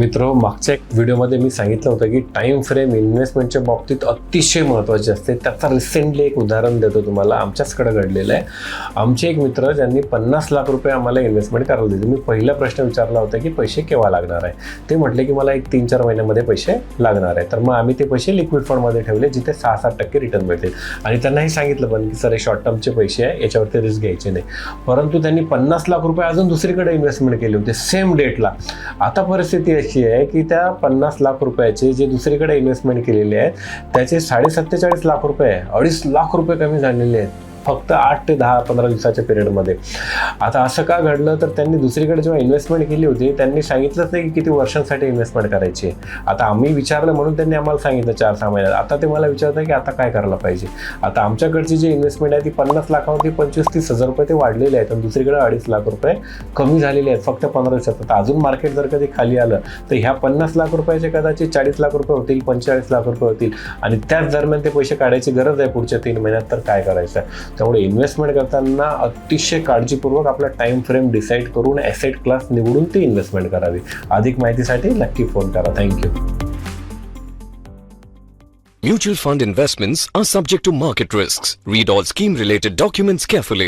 मित्र मागच्या एक व्हिडिओमध्ये मी सांगितलं होतं की टाइम फ्रेम इन्व्हेस्टमेंटच्या बाबतीत अतिशय महत्त्वाचे असते. त्याचा रिसेंटली एक उदाहरण देतो तुम्हाला. आमच्याचकडे घडलेलं आहे. आमचे एक मित्र ज्यांनी पन्नास लाख रुपये आम्हाला इन्व्हेस्टमेंट करायला दिली. मी पहिला प्रश्न विचारला होता की पैसे केव्हा लागणार आहे? ते म्हटले की मला एक तीन चार महिन्यामध्ये पैसे लागणार आहे. तर मग आम्ही ते पैसे लिक्विड फंडमध्ये ठेवले जिथे सहा सात टक्के रिटर्न मिळतील. आणि त्यांनाही सांगितलं पण की सर हे शॉर्ट टर्मचे पैसे आहे. याच्यावरती रिस्क घ्यायचे नाही. परंतु त्यांनी पन्नास लाख रुपये अजून दुसरीकडे इन्व्हेस्टमेंट केले होते सेम डेटला आता परिस्थिती अशी आहे की त्या पन्नास लाख रुपयाचे जे दुसरीकडे इन्व्हेस्टमेंट केलेले आहेत त्याचे साडे सत्तेचाळीस लाख रुपये अडीच लाख रुपये कमी झालेले आहेत. फक्त आठ ते दहा पंधरा दिवसाच्या पिरियडमध्ये आता असं का घडलं? तर त्यांनी दुसरीकडे जेव्हा इन्व्हेस्टमेंट केली होती त्यांनी सांगितलंच नाही की किती वर्षांसाठी इन्व्हेस्टमेंट करायची आहे. आता आम्ही विचारलं म्हणून त्यांनी आम्हाला सांगितलं चार सहा महिन्यात. आता ते मला विचारतं की आता काय करायला पाहिजे? आता आमच्याकडची जी इन्व्हेस्टमेंट आहे ती पन्नास लाखावरती पंचवीस तीस हजार रुपये ते वाढलेले आहेत आणि दुसरीकडे अडीच लाख रुपये कमी झालेले आहेत फक्त पंधरा दिवसात. आता अजून मार्केट जर कधी खाली आलं तर ह्या पन्नास लाख रुपयाचे कदाचित चाळीस लाख रुपये होतील पंचेचाळीस लाख रुपये होतील. आणि त्याच दरम्यान ते पैसे काढायची गरज आहे पुढच्या तीन महिन्यात तर काय करायचं? आहे त्यामुळे इन्व्हेस्टमेंट करताना अतिशय काळजीपूर्वक आपला टाइम फ्रेम डिसाईड करून ॲसेट क्लास निवडून ती इन्व्हेस्टमेंट करावी अधिक माहितीसाठी नक्की फोन करा thank you Mutual fund investments are subject to market risks. Read all scheme related documents carefully.